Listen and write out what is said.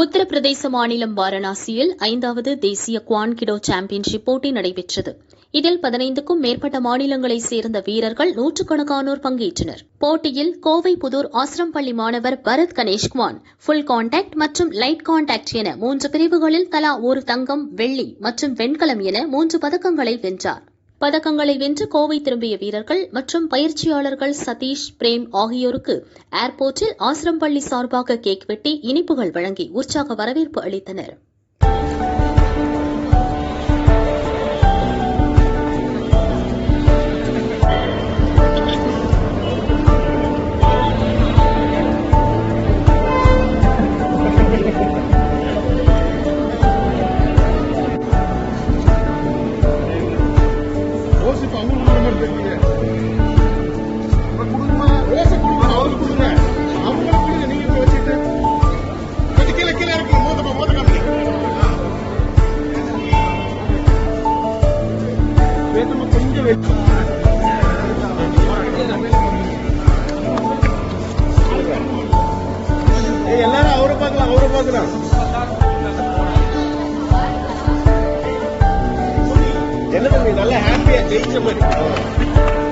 உத்தரப்பிரதேச மாநிலம் வாரணாசியில் ஐந்தாவது தேசிய குவான்கிடோ சாம்பியன்ஷிப் போட்டி நடைபெற்றது. இதில் பதினைந்துக்கும் மேற்பட்ட மாநிலங்களைச் சேர்ந்த வீரர்கள் நூற்றுக்கணக்கானோர் பங்கேற்றனர். போட்டியில் கோவை புதூர் ஆசிரம் பள்ளி மாணவர் பரத் கணேஷ்குமான் ஃபுல் கான்டாக்ட் மற்றும் லைட் கான்டாக்ட் என மூன்று பிரிவுகளில் தலா ஒரு தங்கம் வெள்ளி மற்றும் வெண்கலம் என மூன்று பதக்கங்களை வென்றார். பதக்கங்களை வென்று கோவை திரும்பிய வீரர்கள் மற்றும் பயிற்சியாளர்கள் சதீஷ் பிரேம் ஆகியோருக்கு ஏர்போர்ட்டில் ஆசிரம் பள்ளி சார்பாக கேக் வெட்டி இனிப்புகள் வழங்கி உற்சாக வரவேற்பு அளித்தனர். எல்லாரும் அவரை பார்க்கலாம் அவரை பார்க்கலாம். நல்லா ஹாப்பியா ஜெயிச்ச மாதிரி.